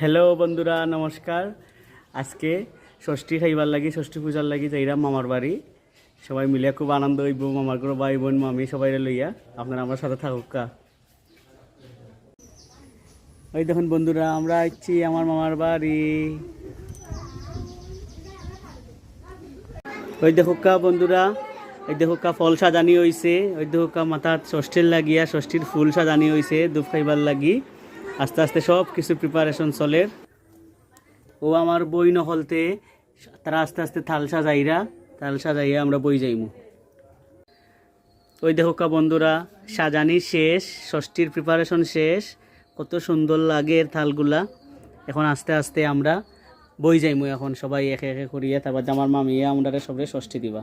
Hello বন্ধুরা, নমস্কার। আজকে ষষ্ঠী খাইবার লাগি, ষষ্ঠী পূজার লাগি যাইরাম মামার বাড়ি। সবাই মিলে খুব আনন্দ হইব, মামার ঘর ভাই বোন, মামি সবাই লইয়া। আপনারা আমার সাথে থাকুক কা। ওই দেখুন বন্ধুরা, আমরা আসছি আমার মামার বাড়ি। ওই দেখুক কা বন্ধুরা, ওই দেখুক কা ফল সাজানি হইছে, ওই দেখুক কা মাথাত ষষ্ঠীর লাগিয়া ষষ্ঠীর ফুল সাজানি হইছে, দুধ খাইবার লাগি। আস্তে আস্তে সব কিছু প্রিপারেশন চলে। ও আমার বই নহলতে, তারা আস্তে আস্তে থাল সাজাইরা, থাল সাজাইয়া আমরা বই যাইমু। ওই দেখো কা বন্ধুরা, সাজানি শেষ, ষষ্ঠীর প্রিপারেশন শেষ। কত সুন্দর লাগে এর থালগুলা। এখন আস্তে আস্তে আমরা বই যাইমু এখন সবাই একে একে করিয়া, তারপর আমার মামিয়া আমরা সবে ষষ্ঠী দিবা।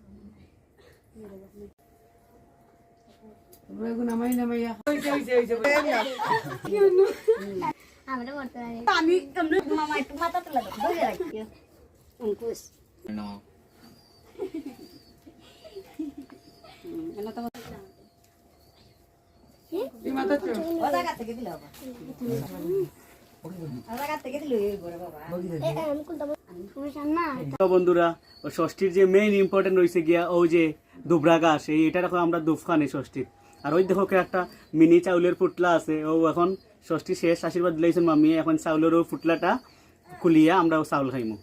আমি মামা একটু মাথা তুলে দাও অঙ্কুশ। বন্ধুরা ষষ্ঠীর যে মেইন ইম্পর্টেন্ট রয়েছে গিয়া ও যে দুবরা গাছ এই এটা রাখো আমরা দুফখানি ষষ্ঠীর। আর ওই দেখো একটা মিনি চাউলের পুটলা আছে। ও এখন ষষ্ঠী শেষ, আশীর্বাদ দিলেছেন মামি এখন চাউলের ফুটলাটা খুলিয়া আমরা ও চাউল খাইমু।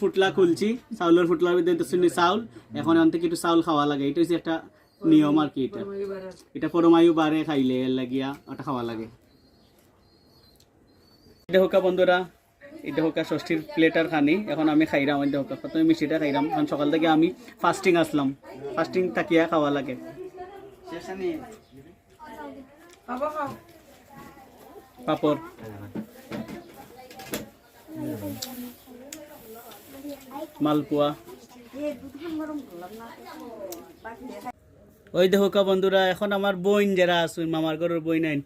ফুটলা খুলছি, চাউলের ফুটলার ভিতরে চাউল। এখন থেকে একটু চাউল খাওয়া লাগে। এটা হচ্ছে একটা নিয়ম আর কি এটা। এটা পরমায়ু বারে খাইলে লাগিয়া ওটা খাওয়া লাগে। এটা হোকা বন্ধুরা, এটা হোকা ষষ্ঠীর প্লেটার খানি। এখন আমি খাইরাম এটা হোকা প্রথমে মিষ্টিটা খাইরাম। কারণ সকাল থেকে আমি ফাস্টিং আসলাম। ফাস্টিং তাকিয়া খাওয়া লাগে। পাপড় মালপোয়া ওই দেখো কা বন্ধুরা এখন আমার বইন যারা আসুন মামার ঘরের বই নাইন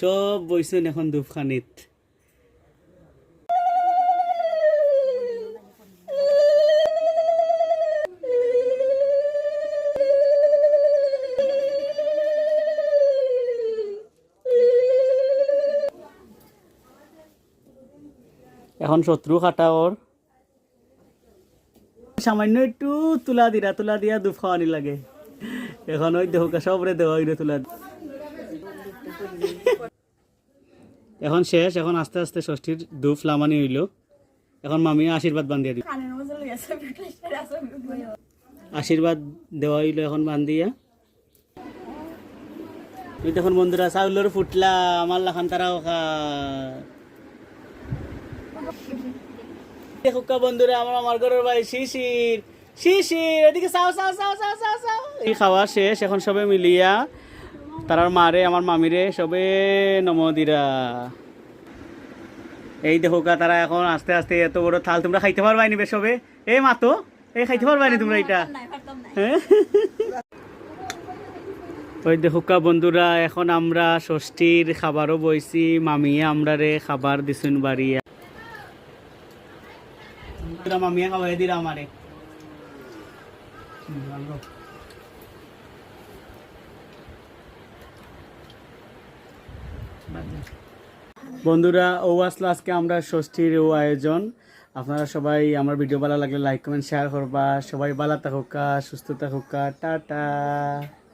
সব বইছুন এখন ধূপখানিত। এখন শত্রু খাটা ওর। সামান্য একটু তুলা দিরা তুলা দিয়া দুধ খাওয়ানি লাগে। এখন ওই দেহকে সবরে দেওয়া ওই তুলা এখন শেষ এখন আস্তে আস্তে ষষ্ঠীর ধূপ লামানি হইল। এখন মামি আশীর্বাদ বান্ধিয়া দিব আশীর্বাদ দেওয়া হইল এখন বান্ধিয়া। তুই দেখুন বন্ধুরা চাউলের ফুটলা আমার লাখান তারাও খা দেখুকা বন্ধুরা, আমার আমার ঘরের ভাই শিশির। শিশির, এদিকে চাও চাও চাও চাও চাও চাও খাওয়া শেষ, এখন সবে মিলিয়া, তারার মারে, আমার মামিরে, সবে নমদিরা। এই দেখোকা তারা এখন আস্তে আস্তে এত বড় থাল, তোমরা খাইতে পারবাই নিবে সবে? এই মাতো এই খাইতে পারবাই নি তোমরা এটা? হ্যাঁ? ওই দেখুকা বন্ধুরা, এখন আমরা ষষ্ঠীর খাবারও বইছি, মামিয়ে আমরারে খাবার দিছুন বাড়িয়া। বন্ধুরা, মামিয়ে খাওয়াই দিরা আমারে বন্ধুরা ও আসলে আজকে আমরা ষষ্ঠীর ও আয়োজন। আপনারা সবাই আমার ভিডিও ভালো লাগলে লাইক কমেন্ট শেয়ার করবা। সবাই ভালো থাকুকা সুস্থ থাকুকা টাটা।